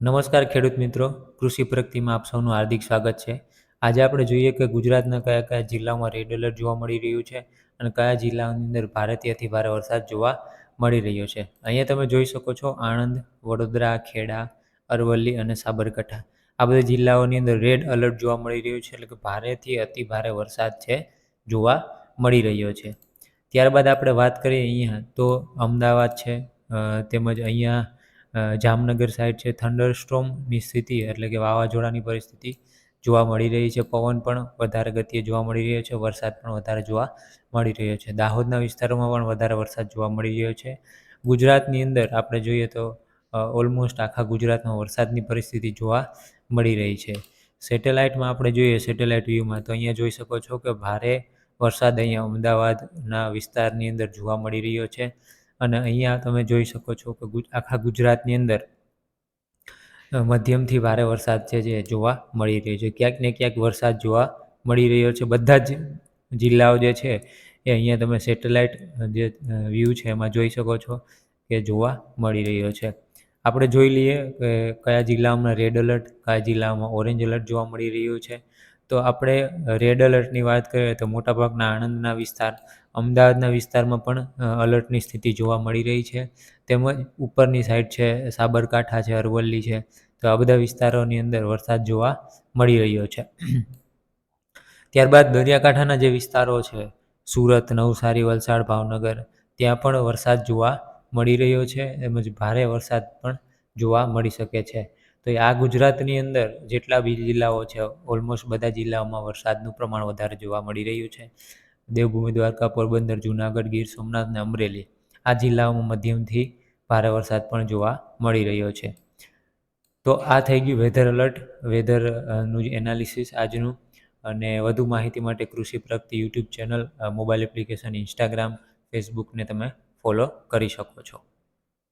નમસ્કાર ખેડૂત મિત્રો, કૃષિ પ્રગતિમાં આપ સૌનું હાર્દિક સ્વાગત છે. આજે આપણે જોઈએ કે ગુજરાતના કયા કયા જિલ્લામાં રેડ એલર્ટ જોવા મળી રહ્યું છે અને કયા જિલ્લાની અંદર ભારેથી અતિ ભારે વરસાદ જોવા મળી રહ્યો છે. અહીંયા તમે જોઈ શકો છો આણંદ, વડોદરા, ખેડા, અરવલ્લી અને સાબરકાંઠા. આ બધા જિલ્લાઓની અંદર રેડ એલર્ટ જોવા મળી રહ્યું છે એટલે કે ભારેથી અતિ ભારે વરસાદ છે જોવા મળી રહ્યો છે. ત્યારબાદ આપણે વાત કરીએ અહીંયા તો અમદાવાદ છે તેમજ અહીંયા જામનગર સાઈડ છે થંડર સ્ટ્રોમની સ્થિતિ એટલે કે વાવાઝોડાની પરિસ્થિતિ જોવા મળી રહી છે. પવન પણ વધારે ગતિએ જોવા મળી રહ્યો છે, વરસાદ પણ વધારે જોવા મળી રહ્યો છે. દાહોદના વિસ્તારોમાં પણ વધારે વરસાદ જોવા મળી રહ્યો છે. ગુજરાતની અંદર આપણે જોઈએ તો ઓલમોસ્ટ આખા ગુજરાતમાં વરસાદની પરિસ્થિતિ જોવા મળી રહી છે. સેટેલાઇટમાં આપણે જોઈએ સેટેલાઇટ વ્યૂમાં, તો અહીંયા જોઈ શકો છો કે ભારે વરસાદ અહીંયા અમદાવાદના વિસ્તારની અંદર જોવા મળી રહ્યો છે. અને અહીંયા તમે જોઈ શકો છો કે આખા ગુજરાતની અંદર મધ્યમથી ભારે વરસાદ છે જે જોવા મળી રહ્યો છે. ક્યાંક ને ક્યાંક વરસાદ જોવા મળી રહ્યો છે. બધા જ જિલ્લાઓ જે છે એ અહીંયા તમે સેટેલાઇટ જે વ્યૂ છે એમાં જોઈ શકો છો કે જોવા મળી રહ્યો છે. આપણે જોઈ લઈએ કે કયા જિલ્લામાં રેડ એલર્ટ કયા જિલ્લામાં ઓરેન્જ એલર્ટ જોવા મળી રહ્યું છે. તો આપણે રેડ અલર્ટની વાત કરીએ તો મોટાભાગના આણંદના વિસ્તાર, અમદાવાદના વિસ્તારમાં પણ અલર્ટની સ્થિતિ જોવા મળી રહી છે. તેમજ ઉપરની સાઈડ છે, સાબરકાંઠા છે, અરવલ્લી છે, તો આ બધા વિસ્તારોની અંદર વરસાદ જોવા મળી રહ્યો છે. ત્યારબાદ દરિયાકાંઠાના જે વિસ્તારો છે, સુરત, નવસારી, વલસાડ, ભાવનગર, ત્યાં પણ વરસાદ જોવા મળી રહ્યો છે. તેમજ ભારે વરસાદ પણ જોવા મળી શકે છે. તો આ ગુજરાતની અંદર જેટલા બી જિલ્લાઓ છે ઓલમોસ્ટ બધા જિલ્લાઓમાં વરસાદનું પ્રમાણ વધારે જોવા મળી રહ્યું છે. દેવભૂમિ, દ્વારકા, પોરબંદર, જૂનાગઢ, ગીર, સોમનાથ અને અમરેલી આ જિલ્લાઓમાં મધ્યમથી ભારે વરસાદ પણ જોવા મળી રહ્યો છે. તો આ થઈ ગયું વેધર એલર્ટ વેધરનું એનાલિસિસ આજનું. અને વધુ માહિતી માટે કૃષિ પ્રગતિ YouTube channel mobile application Instagram ફેસબુકને તમે ફોલો કરી શકો છો.